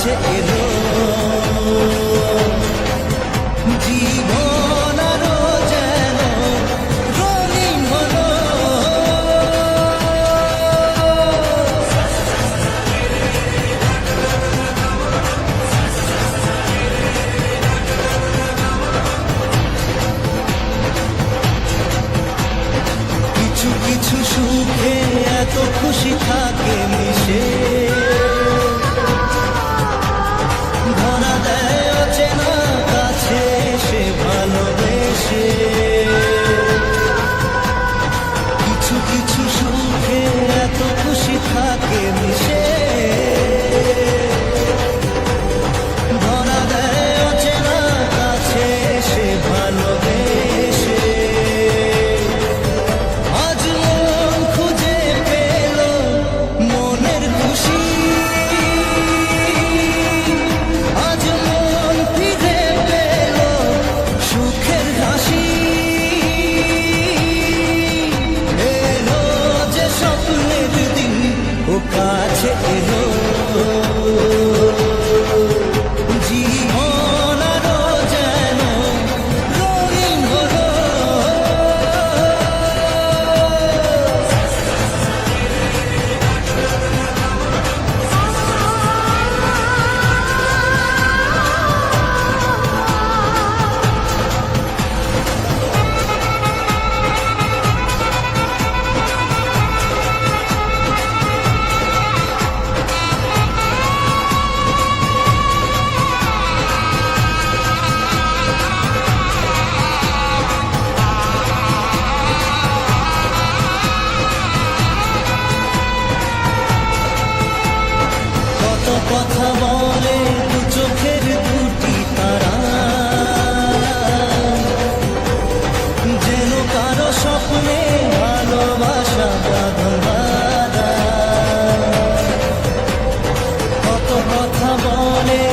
কাছে এলো। জীবন কিছু কিছু সুখে এত খুশি থাকে মিশে। থাকে মিশে morning.